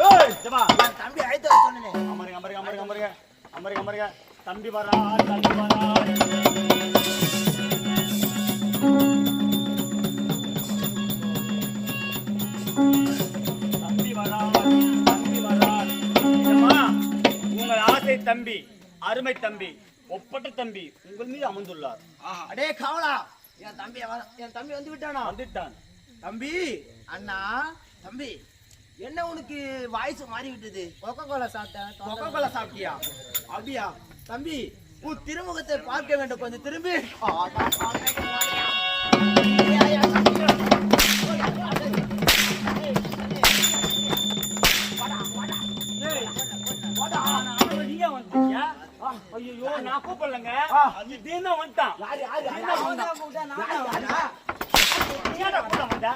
தம்பி அழைத்து வர சொன்னேனே. அமருங்க, அமருங்க, அமருங்க, அமருங்க. அமருங்க, அமருங்க. தம்பி வரார் தம்பி வரார் தம்பி உங்கள் ஆசை தம்பி அருமை தம்பி ஒப்பட்ட தம்பி உங்கள் மீது அமர்ந்துள்ளார். அடே காவலா. என் தம்பி என் தம்பி வந்து விட்டானா வந்துட்டான். தம்பி அண்ணா தம்பி. என்ன உனக்கு வாய்ஸ் மாறி விட்டது கொக்கோ கோலா சாப்பிட்டேன் கொக்கோ கோலா சாப்பிட்டியா? அப்படியா? தம்பி உன் திருமுகத்தை பார்க்க வேண்டும். கொஞ்சம் திரும்பி. ஐயோ நான் கூப்பிடலங்க. தீனா வந்துட்டான். யாரு தீனா வந்தான். நீயாடா கூட வந்த?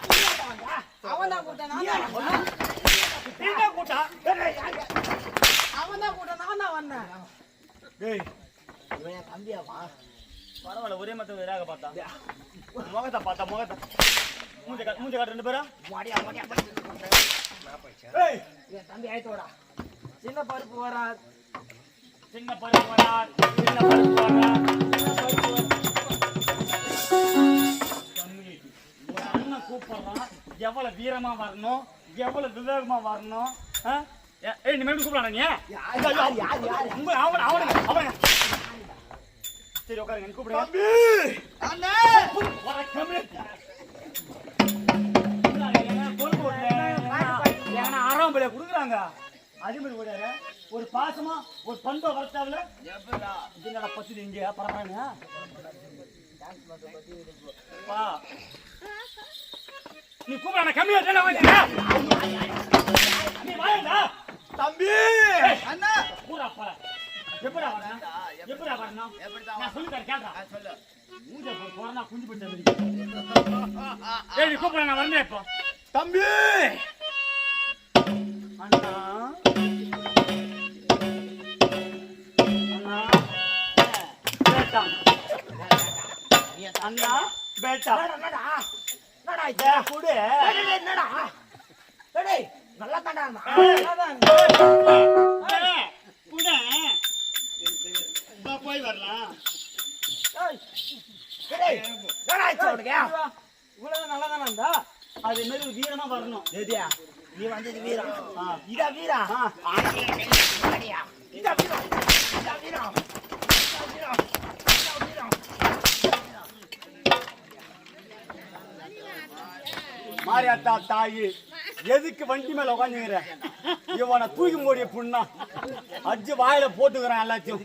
தீனா கூட்டா? டேய், இவன் தம்பியாவா பரவாயில்ல ஒரே மத்த வேறாக பார்த்தா. முகத்தை பார்த்தா முகத்தை. மூஞ்ச காட்டு மூஞ்ச காட்டு ரெண்டு பேரும் மாடியா மாடியா என் தம்பி அழைத்தோடா சின்ன பருப்பு வரா சின்ன பருப்பு வரார் சின்ன பருப்பு வரார் தம்பி, ஒரு அண்ணன் கூப்பிடுறான். எவ்வளவு வீரமா வரணும்? எவ்வளவு விவேகமா வரணும்? ஆ? ஏய் நீ மேலும் கூப்பிடலாம் நீ. யார் யார் யார் உங்க அவன அவனுங்க அவனுங்க சரி உட்காருங்க நீ கூப்பிடுங்க தம்பி! அண்ணே! ஆறாம் பிள்ளை கொடுக்குறாங்க. அதே மாதிரி ஒரு பாசமா ஒரு பண்பை வளர்த்தாவில என்னடா பத்து இங்க பரவாயில்ல நீ கூப்பிட கம்மியா நீ வாயடா. தம்பி! அண்ணா! கூடா போற. எப்படா வர எப்படா வரணும் நான் சொல்லி தரேன் கேட்டா சொல்லு. மூஞ்ச போறனா குஞ்சு போட்டு ஏய் நீ கூப்பிட நான் வரேன் இப்போ. தம்பி! அண்ணா. அண்ணா. பேட்டா அண்ணா பேட்டா என்னடா என்னடா? இது? குடு என்னடா? டேய் நல்லா தாண்டா வா, போய் வரலாம். இவ்வளவு நல்லா தானே இருந்தா? அது மாதிரி வீரமா வரணும். ஏதியா நீ வந்தது வீரம். இதா வீரம். இதா வீரம். இதா வீரம். மாரியாத்தா தாயி. எதுக்கு வண்டி மேல உட்காந்துங்கிற இவனை தூக்கி மூடிய புண்ணா. அடிச்சு வாயில போட்டுக்கிறான் எல்லாத்தையும்.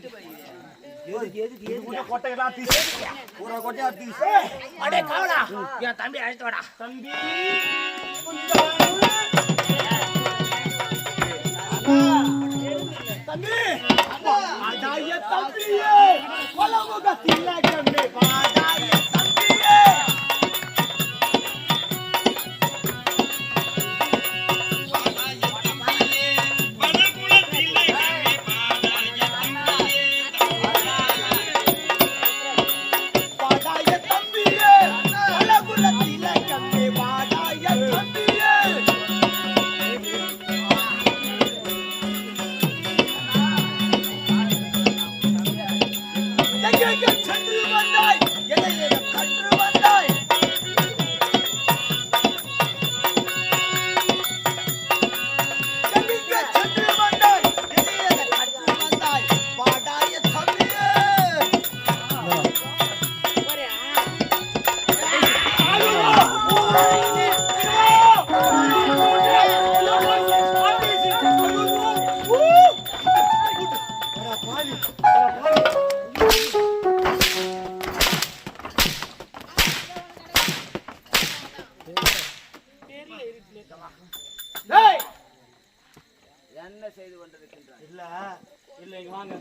தம்பி அழைத்து வாடா. தம்பி. தம்பி. தம்பியே. கொலமுக என்ன செய்து கொண்டிருக்கின்றாய்? இல்ல இல்ல இங்க வாங்க.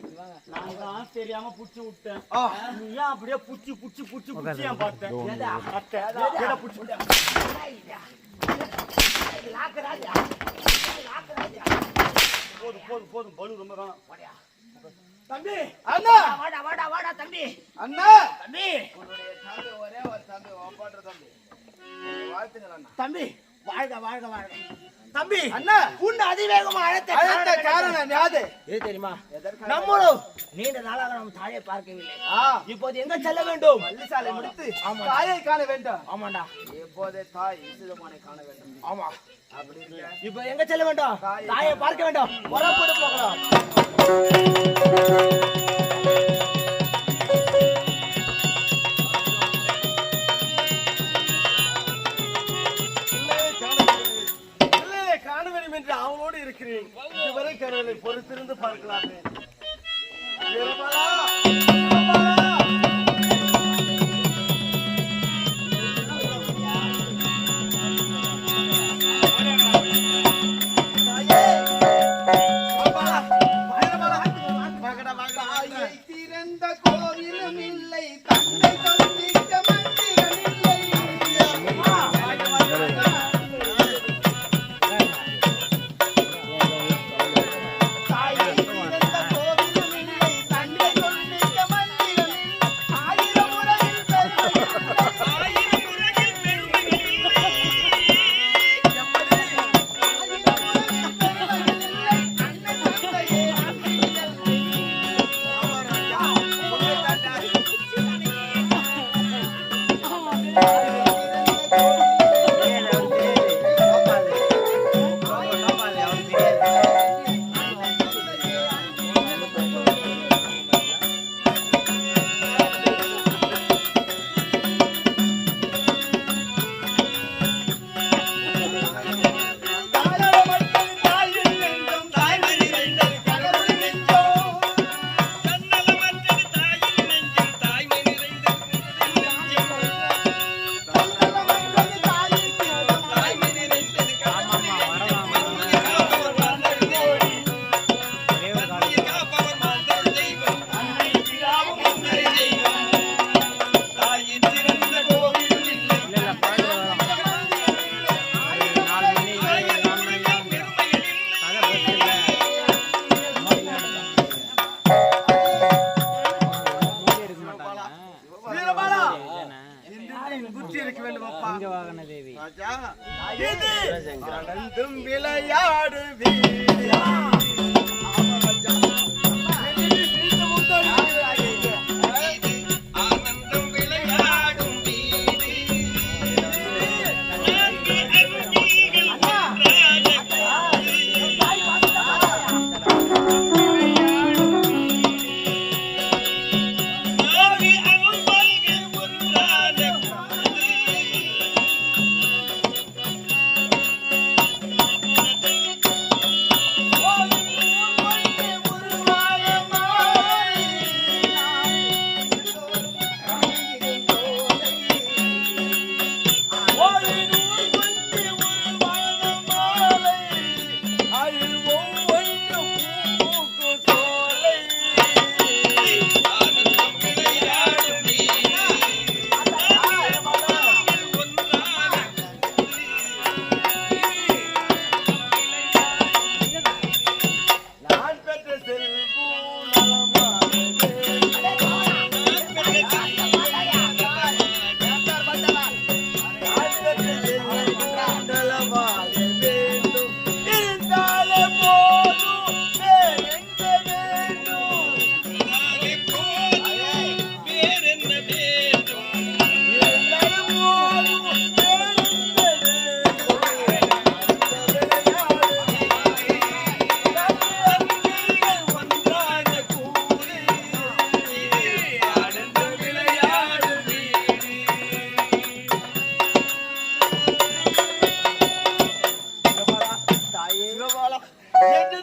நான் தான் தெரியாம புடிச்சு விட்டேன். நீ ஏன் அப்படியே புடிச்சு புடிச்சு புடிச்சு புடிச்சு ஏன் பார்த்தேன்? அத்தை, எதை புடிச்சு விட்ட? போதும் போதும் போதும். பலு ரொம்ப வேணாம். தம்பி! அண்ணா! வாடா வாடா வாடா தம்பி. அண்ணா! தம்பி. உன்னுடைய தம்பி ஒரே ஒரு தம்பி ஒப்பாற்ற தம்பி. வாழ்த்துங்கள் அண்ணா. தம்பி வாழ்க வாழ்க வாழ்க. தம்பி! அண்ணா அதிவேகமா அழைத்த அழைத்த காரணம் யாது? இது தெரியுமா? நம்மளும் நீண்ட நாளாக நம்ம தாயை பார்க்கவில்லை. இப்போது எங்க செல்ல வேண்டும்? பள்ளிசாலை முடித்து ஆமா. தாயை காண வேண்டும். ஆமாண்டா. எப்போதே தாய் இசுதமானை காண வேண்டும். ஆமா. அப்படி இப்போ எங்க செல்ல வேண்டும்? தாயை பார்க்க வேண்டும். புறப்பட்டு போகலாம்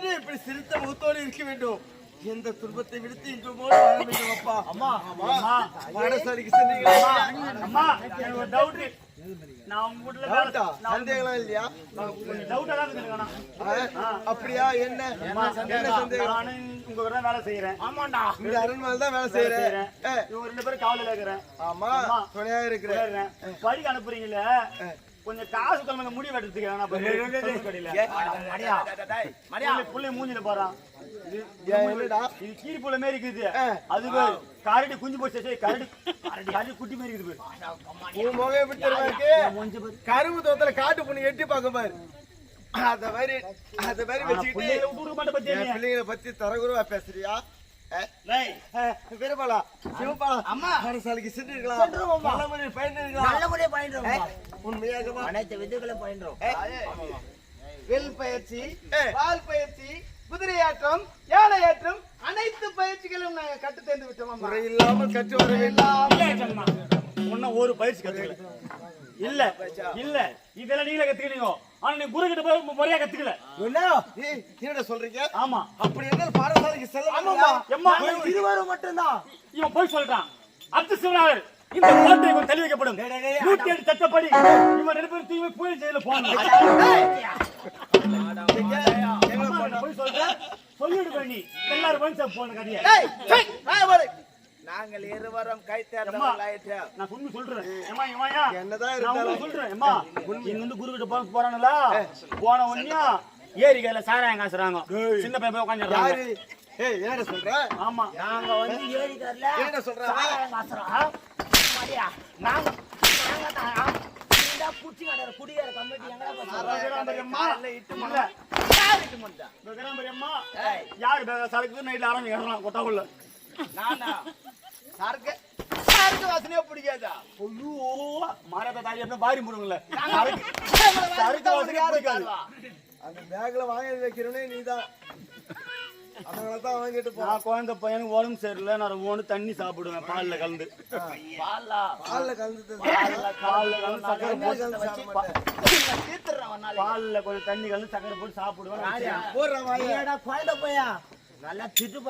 என்னது இப்படி சிரித்த முகத்தோடு இருக்க வேண்டும். எந்த துன்பத்தை விடுத்து இன்று போல வாழ வேண்டும் அப்பா. அம்மா அம்மா. பாடசாலைக்கு சென்றீங்களா? அம்மா எனக்கு ஒரு டவுட் அப்படியா? என்ன? என்ன உங்க வேலை செய்யறேன் ஆமாண்டா. இந்த அரண்மனை தான் வேலை செய்யறேன் இவங்க ரெண்டு பேரும் காவலில் இருக்கிறேன். ஆமா துணையா இருக்கிறேன். படிக்க அனுப்புறீங்களே கொஞ்சம் காசு தரணும் முடி வெட்டுறதுக்கு வேணா புள்ளை- மூஞ்சில போறான் இது கீரி புள்ள மாதிரி இருக்குது. அது கரடி குஞ்சு போச்சு கரடி கரடி குட்டி மாதிரி இருக்குது? கரும்பு தோட்டத்துல காட்டு பொண்ணு எட்டி பார்க்க பாரு. அத மாதிரி அத மாதிரி வச்சுக்கிட்டு? பிள்ளைங்களை பத்தி தரகுறவா பேசுறியா? பெருமாளா சிவபாலா அம்மா. அரசாலைக்கு சென்று இருக்கலாம். நல்ல முறையில் இருக்கலாம் நல்ல பயின்றோம் உண்மையாகவா அனைத்து வித்துகளும் பயின்றோம் வில் பயிற்சி பால் பயிற்சி குதிரையாட்டம் யானையாட்டம் அனைத்து பயிற்சிகளும் நாங்க கட்டு தேர்ந்து விட்டோம் குறை இல்லாமல் கற்று வர வேண்டாம். ஒரு பயிற்சி கத்துக்கல. இல்ல இல்ல. இதெல்லாம் நீங்களே கத்துக்கிட்டீங்க. ஆனா நீ குரு கிட்ட போய் முறையா கத்துக்கல. என்ன? சொல்றீங்க? ஆமா. அப்படி என்ன பாடசாலைக்கு செல்ல இருவரும் மட்டும்தான். இவன் போய் சொல்றான். அத்து சிவனாளர் இந்த கோட்டை இவன் தள்ளி வைக்கப்படும் நூத்தி எட்டு சட்டப்படி இவன் ரெண்டு பேரும் தூய்மை புயல் அம்மா, நான் போய் சொல்றேன். சொல்லிடு நீ. எல்லாரும் வந்து போன கதையை. நாங்கள் இருவரும் கை அம்மா, நான் உண்மை சொல்றேன்? என்னதான் இருந்தாலும் சொல்றேன். ஏம்மா, இங்க வந்து குரு கிட்ட போக போறானுல போன உடனே ஏரி கையில சாராயம் காசுறாங்க. சின்ன பையன் போய் உட்காந்துறாங்க ஏய் என்னடா சொல்ற? ஆமா. நாங்க வந்து ஏறிக்கறல என்னடா சொல்ற? மடியா நாங்க நாங்க தான் இந்த புச்சி கடை குடியார கமிட்டி எங்கடா விக்ராம்பரியம்மா, போறோம் இல்ல, யார் இட்டு யாரு பேர சரக்கு? நைட்ல ஆரம்பி நானா சாருக்கு. சாருக்கு வாசனையே பிடிக்காதா? ஐயோ மாறாத தாய் எப்படி பாரி முடுங்கல சரக்கு. சரக்கு வாசனையே பிடிக்காது. அந்த பேக்ல வாங்கி வைக்கிறவனே நீதான். நான் குழந்தை பையனுக்கு உடம்பு சரியில்லை நான் ஒன்று தண்ணி சாப்பிடுவேன் பால்ல கலந்து. பாலா? பால்ல கலந்து பால்ல கலந்து சக்கரை போட்டு கலந்து சாப்பிட மாட்டேன். தீத்துறேன் ஒரு நாளைக்கு. பால்ல கொஞ்சம் தண்ணி கலந்து சக்கரை போட்டு சாப்பிடுவேன் குழந்தை பையா? நல்லா திட்டு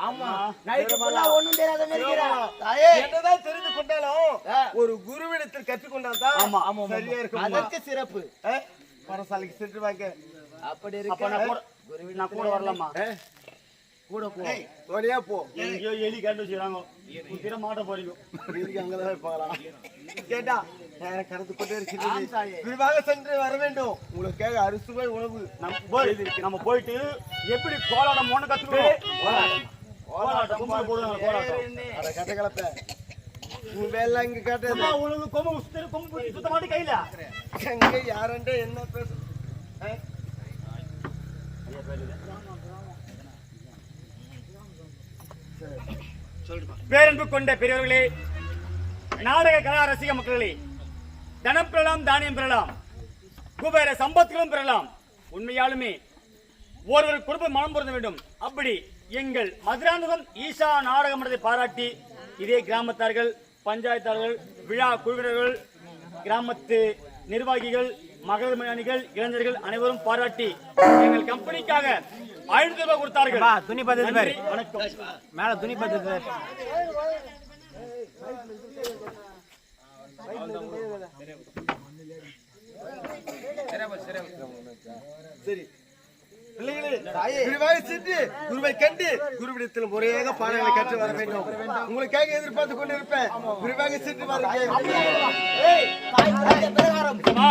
ஆமா நைட்டு ஃபுல்லா ஒண்ணும் தெரியாத நினைக்கிறா தாயே. என்னதான் தெரிந்து கொண்டாலும் ஒரு குருவிடத்தில் கற்றுக்கொண்டால் தான் ஆமா, ஆமா, ஆமா. சரியா இருக்கும் அதற்கு சிறப்பு. பரசாலைக்கு சென்று வாங்க. அப்படி அப்ப நான் கூட நான் கூட வரலாமா கூட போ. தோனியா போ. எங்கேயோ எலி கண்டு வச்சுக்கிறாங்க. உத்திர மாட்ட போறீங்க. வீட்டுக்கு அங்கதான் இருப்பாங்களா கேட்டா? கடந்து கொண்டே இருக்கிறது. விரிவாக சென்று வர வேண்டும். உங்களுக்காக அறுசுவை உணவு. நம்ம போய் நம்ம போயிட்டு எப்படி கோலாட்டம் ஒண்ணு கத்துக்கணும் கோலாட்டம் போடுவாங்க கோலாட்டம் அட கட்ட கலப்ப. வேலை இங்க காட்டாது அம்மா, உனக்கு கொம்பு சுத்த கொம்பு பிடிச்சி சுத்த மாட்டே கையில எங்க யாரண்ட என்ன பேசு? பேரன்பு கொண்ட பெரியவர்களே நாடக கலா ரசிக மக்களே தனம் பெறலாம் தானியம் பெறலாம் குபேர சம்பத்துகளும் பெறலாம். உண்மையாலுமே ஒருவர் குடும்பம் மனம் பொருந்த வேண்டும். அப்படி எங்கள் மதுராந்தகம் ஈஷா நாடக மன்றத்தை பாராட்டி இதே கிராமத்தார்கள் பஞ்சாயத்தார்கள் விழா குழுவினர்கள் கிராமத்து நிர்வாகிகள் மகளிர் மணிகள் இளைஞர்கள் அனைவரும் பாராட்டி எங்கள் கம்பெனிக்காக ஆயிரத்தி ரூபாய் கொடுத்தார்கள். துணி பத்தி வணக்கம். மேல துணி பத்தி சரி. பிள்ளைகளே சென்று குருவை கண்டு குருவிடத்தில் முறையாக பாடங்களை கற்று வர வேண்டும். உங்களுக்காக எதிர்பார்த்து கொண்டு இருப்பேன் விரிவாக சென்று வாருங்கள்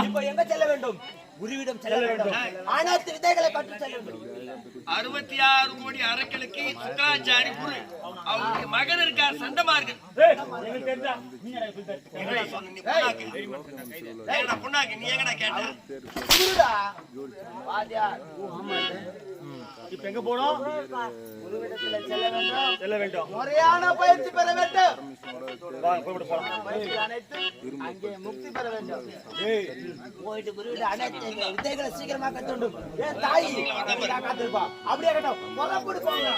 இப்போ எங்க செல்ல வேண்டும்? குருவிடம் செல்ல வேண்டும். அனைத்து விதைகளை கற்று செல்ல வேண்டும். அறுபத்தி ஆறு கோடி அரக்களுக்கு சுக்கராச்சாரி குரு. அவருடைய மகன் இருக்கார் நீ புண்ணாக்கு. நீ எங்கடா கேட்ட? இப்ப எங்க போனோம் செல்ல வேண்டும். முறையான பயிற்சி பெற வேண்டும். அங்கே முக்தி பெற வேண்டும். போயிட்டு குருவிட அனைத்து விதைகளை சீக்கிரமா கத்துண்டும் ஏன் தாய் காத்திருப்பா. அப்படியே கட்டும் போங்க.